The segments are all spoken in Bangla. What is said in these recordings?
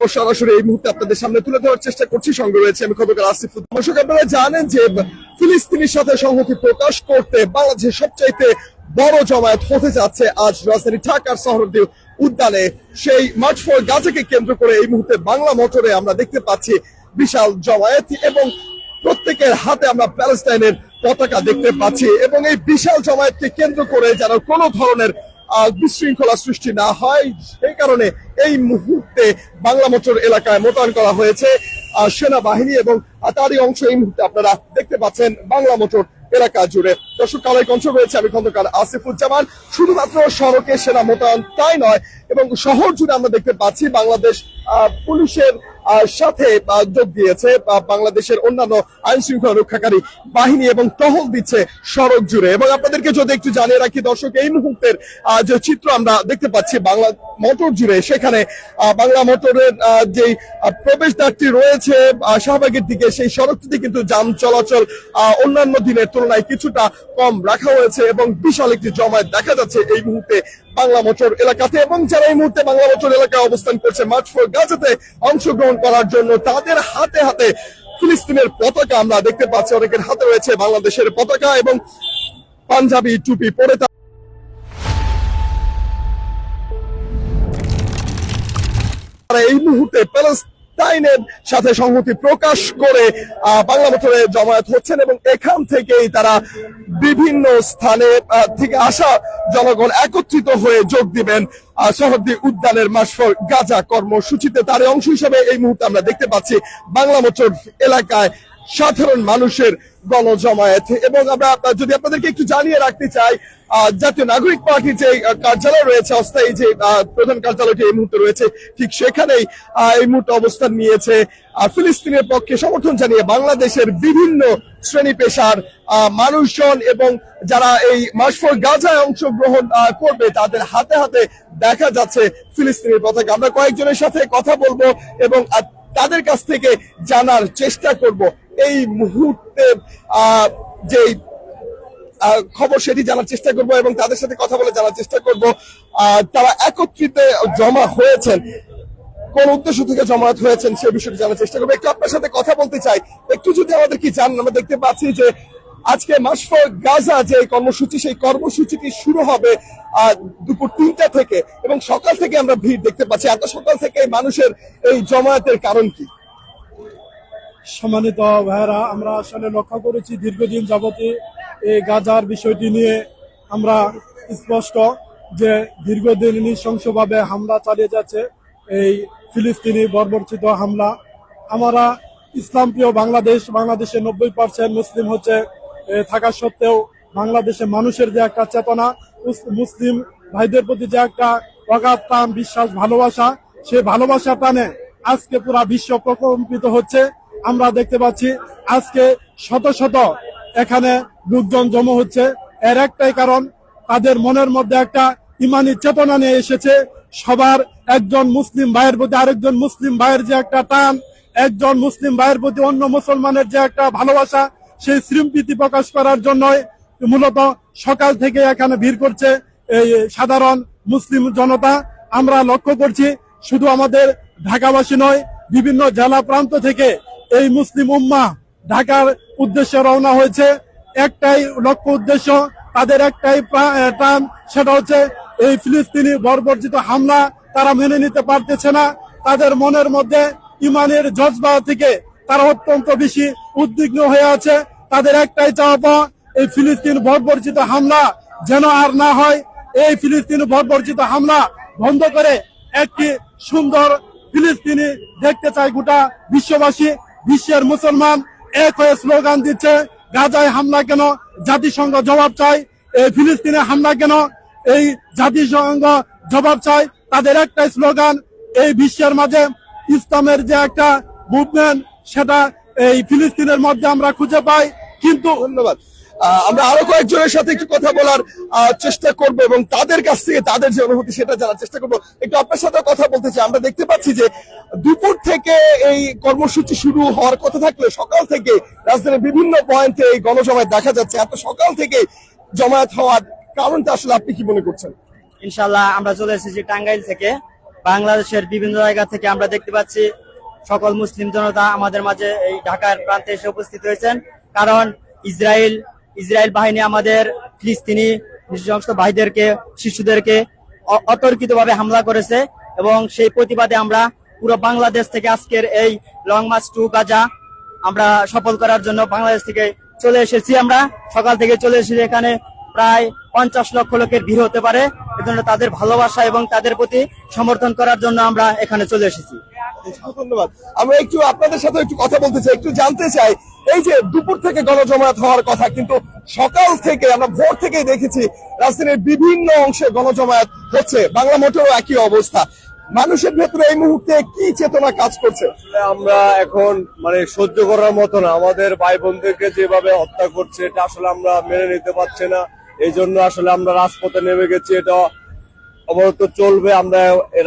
সরাসরি এই মুহূর্তে আপনাদের সামনে তুলে ধরার চেষ্টা করছি। সঙ্গে রয়েছে আমি খবর আসিফ দর্শক, আপনারা জানেন যে ফিলিস্তিনের সাথে সংহতি প্রকাশ করতে বাংলাদেশের সবচাইতে বড় জমায়েত হতে যাচ্ছে আজ রাজধানী ঢাকার শহরদ্বীপ উদ্যানে। সেই মার্চ ফর গাজাকে কেন্দ্র করে এই মুহূর্তে বাংলা মোটরে আমরা দেখতে পাচ্ছি বিশাল জমায়েত এবং প্রত্যেকের হাতে আমরা প্যালেস্টাইনের পতাকা দেখতে পাচ্ছি এবং এই বিশাল জমায়েতকে কেন্দ্র করে যেন কোনো ধরনের বিশৃঙ্খলা সৃষ্টি না হয়, সেই কারণে এই মুহূর্তে বাংলা মোটর এলাকায় মোতায়েন করা হয়েছে। সেনাবাহিনী এবং তারই অংশ এই মুহূর্তে আপনারা দেখতে পাচ্ছেন বাংলা মোটর এলাকা জুড়ে। দর্শক কালাই কঞ্চ রয়েছে আমি খন্দকার আসিফুজ্জামান। শুধুমাত্র সড়কে সেনা মোতায়েন তাই নয় এবং শহর জুড়ে আমরা দেখতে পাচ্ছি বাংলাদেশ পুলিশের সাথে যোগ দিয়েছে বাংলাদেশের অন্যান্য আইন শৃঙ্খলা রক্ষাকারী বাহিনী এবং টহল দিচ্ছে সড়ক জুড়ে। এবং আপনাদেরকে যদি একটু জানিয়ে রাখি দর্শক, এই মুহূর্তের যে চিত্র আমরা দেখতে পাচ্ছি বাংলা মোটর জুড়ে, সেখানে বাংলা মোটরের যে প্রবেশদ্বারটি রয়েছে শাহবাগের দিকে, সেই সড়কটিতে কিন্তু যান চলাচল অন্যান্য দিনের তুলনায় কিছুটা কম রাখা হয়েছে এবং বিশাল একটি জমায়েত দেখা যাচ্ছে এই মুহূর্তে বাংলা মোটর এলাকাতে এবং যারা এই মুহূর্তে বাংলা মোটর এলাকায় অবস্থান করছে মার্চ ফর গাজাতে অংশগ্রহণ করার জন্য তাদের হাতে হাতে ফিলিস্তিনের পতাকা আমরা দেখতে পাচ্ছি, অনেকের হাতে রয়েছে বাংলাদেশের পতাকা এবং পাঞ্জাবি টুপি পরে তারা এই মুহূর্তে প্যালেস্টাইনের সাথে সংহতি প্রকাশ করে বাংলা বছরে জমায়েত হচ্ছেন এবং এখান থেকেই তারা বিভিন্ন স্থানে থেকে আসা জনগণ একত্রিত হয়ে যোগ দিবেন শহরদি উদ্যানের মাসফর গাজা কর্মসূচিতে তার অংশ হিসেবে এই মুহূর্তে আমরা দেখতে পাচ্ছি বাংলা মোটর এলাকায় সাধারণ মানুষের গণজমায়েত। এবং আমরা যদি আপনাদেরকে একটু জানিয়ে রাখতে চাই জাতীয় নাগরিক পার্টির যে কার্যালয় রয়েছে, অস্থায়ী যে প্রধান কার্যালয়টি এই মুহূর্তে রয়েছে, ঠিক সেখানেই এই মুহূর্তে অবস্থান নিয়েছে। ফিলিস্তিনের পক্ষে সমর্থন জানিয়ে বাংলাদেশের বিভিন্ন শ্রেণি পেশার মানুষজন এবং যারা এই মাসফর গাজায় অংশগ্রহণ করবে, তাদের হাতে হাতে দেখা যাচ্ছে ফিলিস্তিনের পতাকা। আমরা কয়েকজনের সাথে কথা বলব এবং তাদের কাছ থেকে জানার চেষ্টা করব। এই মুহূর্তে আহ, খবর সেটি জানার চেষ্টা করব এবং তাদের সাথে কথা বলে জানার চেষ্টা করব। তারা একত্রিত জমা হয়েছেন। কোন উদ্দেশ্য থেকে জমায়েত হয়েছেন সে বিষয়টি জানার চেষ্টা করব। একটু আপনার সাথে কথা বলতে চাই। একটু যদি আমাদের কি জান আমরা দেখতে পাচ্ছি যে আজকে মাসফর গাজা যে কর্মসূচি সেই কর্মসূচিটি শুরু হবে দুপুর তিনটা থেকে এবং সকাল থেকে আমরা ভিড় দেখতে পাচ্ছি। এত সকাল থেকে মানুষের এই জমায়েতের কারণ কি? সম্মানিত ভাইয়েরা, আমরা আসলে লক্ষ্য করেছি দীর্ঘদিন যাবতে এই গাজার বিষয়টি নিয়ে আমরা স্পষ্ট যে দীর্ঘদিন নৃশংসভাবে হামলা চালিয়ে যাচ্ছে এই ফিলিস্তিনি বর্বরচিত হামলা। আমরা ইসলামপ্রিয় বাংলাদেশ, বাংলাদেশে নব্বই পার্সেন্ট মুসলিম হচ্ছে। থাকা সত্ত্বেও বাংলাদেশের মানুষের যে একটা চেতনা মুসলিম ভাইদের প্রতি যে একটা অগাধ টান বিশ্বাস, ভালোবাসা, সে ভালোবাসা টানে আজকে পুরা বিশ্ব প্রকম্পিত হচ্ছে। আমরা দেখতে পাচ্ছি আজকে শত শত এখানে লোকজন জমা হচ্ছে। এর একটাই কারণ, তাদের মনের মধ্যে একটা ইমানি চেতনা নিয়ে এসেছে। সবার একজন মুসলিম ভাইয়ের প্রতি আরেকজন মুসলিম ভাইয়ের যে একটা টান, একজন মুসলিম ভাইয়ের প্রতি অন্য মুসলমানের যে একটা ভালোবাসা, সেই স্মৃতি প্রকাশ করার জন্যই মূলত সকাল থেকে এখানে ভিড় করছে এই সাধারণ মুসলিম জনতা। আমরা লক্ষ্য করছি, শুধু আমাদের ঢাকাবাসী নয়, বিভিন্ন জেলা প্রান্ত থেকে এই মুসলিম উম্মা ঢাকার উদ্দেশ্যে রওনা হয়েছে। একটাই লক্ষ্য উদ্দেশ্য তাদের একটাই টান সেটা হচ্ছে এই ফিলিস্তিনি বর্বরচিত হামলা। তারা মেনে নিতে পারতেছে না। তাদের মনের মধ্যে ইমানের জজবা থেকে তারা অত্যন্ত বেশি উদ্বিগ্ন হয়ে আছে। তাদের একটাই চাওয়া পাওয়া, এই ফিলিস্তিন বর্বরচিত হামলা যেন আর না হয়। এই ফিলিস্তিন বর্বরচিত হামলা বন্ধ করে একটি সুন্দর ফিলিস্তিনি দেখতে চায় গোটা বিশ্ববাসী। বিশ্বের মুসলমান এক হয়ে স্লোগান দিচ্ছে, গাজায় হামলা কেন, জাতিসংঘ জবাব চায়, এই ফিলিস্তিনে হামলা কেন, এই জাতিসংঘ জবাব চায়, তাদের একটা স্লোগান, এই বিশ্বের মাঝে ইসলামের যে একটা মুভমেন্ট সেটা এই ফিলিস্তিনের মধ্যে আমরা খুঁজে পাই। কিন্তু ধন্যবাদ। আমরা আরও কয়েকজনের সাথে একটু কথা বলার চেষ্টা করব এবং তাদের কাছ থেকে তাদের যে অনুভূতি সেটা জানার চেষ্টা করব। একটু আপনার সাথে কথা বলতে চাই। আমরা দেখতে পাচ্ছি যে দুপুর থেকে এই কর্মসূচি শুরু হওয়ার কথা থাকলে সকাল থেকে রাজধানীর বিভিন্ন পয়েন্টে এই গণজমায়েত দেখা যাচ্ছে। এত সকাল থেকে জমায়েত হওয়ার কারণটা আসলে আপনি কি মনে করছেন? ইনশাল্লাহ আমরা চলে এসেছি টাঙ্গাইল থেকে। বাংলাদেশের বিভিন্ন জায়গা থেকে আমরা দেখতে পাচ্ছি সকল মুসলিম জনতা আমাদের মাঝে এই ঢাকার প্রান্তে এসে উপস্থিত হয়েছেন। কারণ ইসরায়েল ইসরায়েল বাহিনী আমাদের ফিলিস্তিনি সমস্ত ভাইদেরকে, শিশুদেরকে অতর্কিতভাবে হামলা করেছে এবং সেই প্রতিবাদে আমরা পুরো বাংলাদেশ থেকে আজকের এই লং মার্চ টু গাজা আমরা সফল করার জন্য বাংলাদেশ থেকে চলে এসেছি। আমরা সকাল থেকে চলে এসেছি, এখানে প্রায় পঞ্চাশ লক্ষ লোকের ভিড় হতে পারে। এজন্য তাদের ভালোবাসা এবং তাদের প্রতি সমর্থন করার জন্য আমরা এখানে চলে এসেছি। ধন্যবাদ। আমরা একটু আপনাদের সাথে একটু কথা বলতে চাই, একটু জানতে চাই এই যে দুপুর থেকে গণজমায়েত হওয়ার কথা, কিন্তু সকাল থেকে আমরা ভোর থেকেই দেখেছি রাজধানীর বিভিন্ন অংশে গণজমায়েত হচ্ছে। বাংলা মোটরও একই অবস্থা। মানুষের ভেতরে এই মুহূর্তে কি চেতনা কাজ করছে? আমরা এখন মানে সহ্য করার মতো না। আমাদের ভাই বোনদেরকে যেভাবে হত্যা করছে, এটা আসলে আমরা মেনে নিতে পারছি না। এই জন্য আসলে আমরা রাজপথে নেমে গেছি। এটা অবরত চলবে। আমরা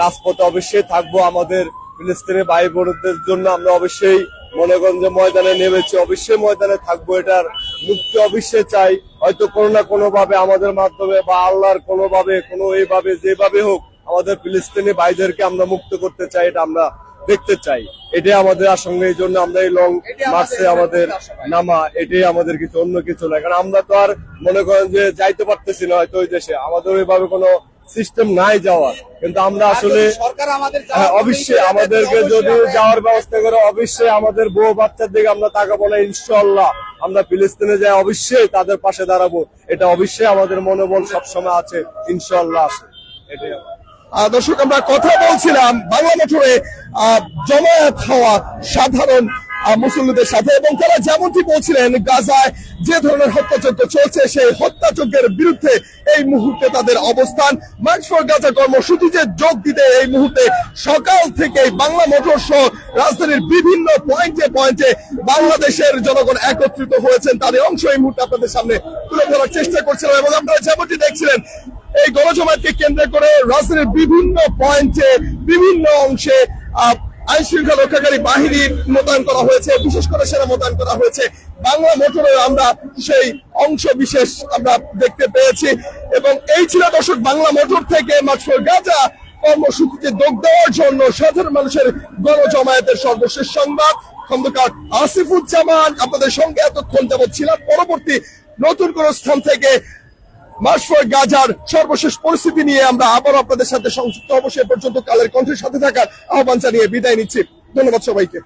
রাজপথে অবশ্যই থাকব। আমাদের ফিলিস্তিনি ভাই বোনদের জন্য আমরা অবশ্যই মনে করেন যে ময়দানে নেমেছি অবশ্যই ময়দানে থাকব এটার মুক্তি অবশ্যই চাই। হয়তো কোনো না কোনো ভাবে আমাদের মাধ্যমে বা আল্লাহর কোনো ভাবে কোনো এইভাবে যেভাবে হোক আমাদের ফিলিস্তিনি ভাইদেরকে আমরা মুক্ত করতে চাই এটা আমরা দেখতে চাই। এটাই আমাদের আশঙ্কা এই জন্য আমরা এই লং মার্চে আমাদের নামা এটাই আমাদের কিছু অন্য কিছু না কারণ আমরা তো আর মনে করেন যে যাইতে পারতেছি না হয়তো ওই দেশে। আমাদের ওইভাবে কোনো সিস্টেম নাই যাওয়ার। কিন্তু আমরা আসলে সরকার আমাদের হ্যাঁ, অবশ্যই আমাদেরকে যদি যাওয়ার ব্যবস্থা করে অবশ্যই আমাদের বউ বাচ্চার দিকে আমরা তাকাবো না ইনশাল্লাহ আমরা ফিলিস্তিনে যাই অবশ্যই তাদের পাশে দাঁড়াবো। এটা অবশ্যই আমাদের মনোবল সবসময় আছে ইনশাল্লাহ আছে। এটাই আহ, দর্শক আমরা কথা বলছিলাম বাংলা মোটরে আহ, জমায়েত হওয়া সাধারণ মুসল্লিদের সাথে এবং তারা যেমনটি বলছিলেন, গাজায় যে ধরনের হত্যাযজ্ঞ চলছে, সেই হত্যাযজ্ঞের বিরুদ্ধে এই মুহূর্তে তাদের অবস্থান। মার্চ ফর গাজা কর্মসূচিতে যোগ দিতে এই মুহূর্তে সকাল থেকে বাংলা মোটর সহ রাজধানীর বিভিন্ন পয়েন্টে পয়েন্টে বাংলাদেশের জনগণ একত্রিত হয়েছেন। তাদের অংশ এই মুহূর্তে আপনাদের সামনে তুলে ধরার চেষ্টা করছিলাম এবং আপনারা যেমনটি দেখছিলেন, এই গণজমায়েতকে কেন্দ্র করে রাজধানীর বিভিন্ন পয়েন্টে বিভিন্ন অংশে আইন শৃঙ্খলা রক্ষাকারী বাহিনী মোতায়েন করা হয়েছে, বিশেষ করে সেনা মোতায়েন করা হয়েছে। বাংলা মোটরে আমরা সেই অংশ বিশেষ আমরা দেখতে পেয়েছি। এবং এই ছিল দর্শক, বাংলা মোটর থেকে মাছফর গাজা কর্মসূচিতে যোগ দেওয়ার জন্য সাধারণ মানুষের গণজমায়েতের সর্বশেষ সংবাদ। খন্দকার আসিফুজ্জামান আপনাদের সঙ্গে এতক্ষণ যাবৎ ছিলাম। পরবর্তী নতুন কোন স্থান থেকে মাসফর গাজার সর্বশেষ পরিস্থিতি নিয়ে আমরা আবার আপনাদের সাথে সংযুক্ত অবশ্যই পর্যন্ত কালের কণ্ঠের সাথে থাকার আহ্বান জানিয়ে বিদায় নিচ্ছি। ধন্যবাদ সবাইকে।